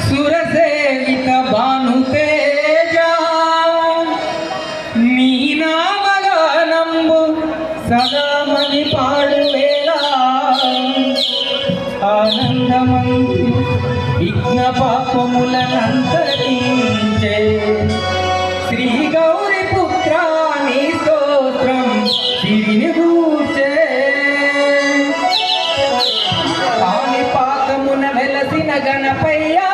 సురసేవిత భాను తేజ నీ నామగానంబు సదామని పాడువేళ ఆనందమంది విఘ్న పాపములనంతరించే శ్రీ గౌరీ పుత్ర నీ స్తోత్రం శివిని కూర్చే ఆమె పాదమున వెలసిన గణపయ్యా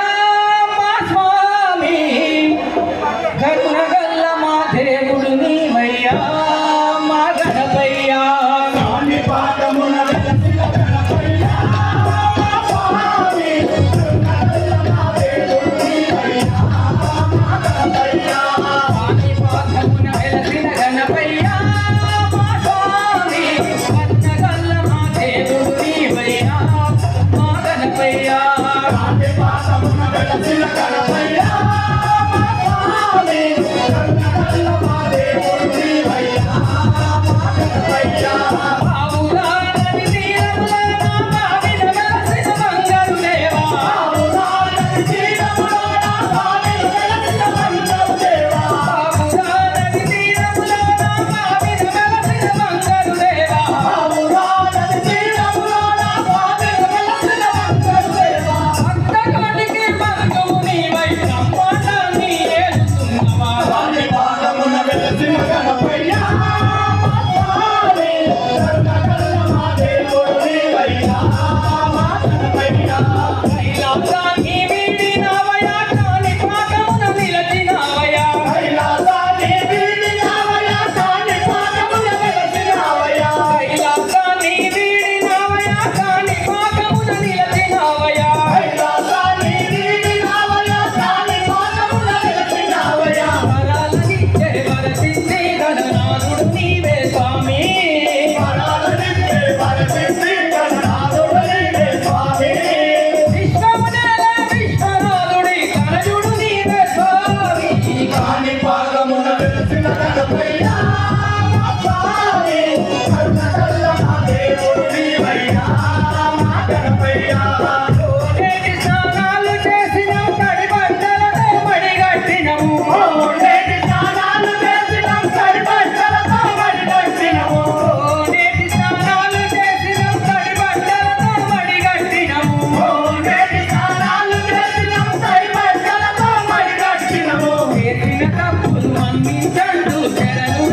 చేసిన తప్పులు మన్నించండు శరణు.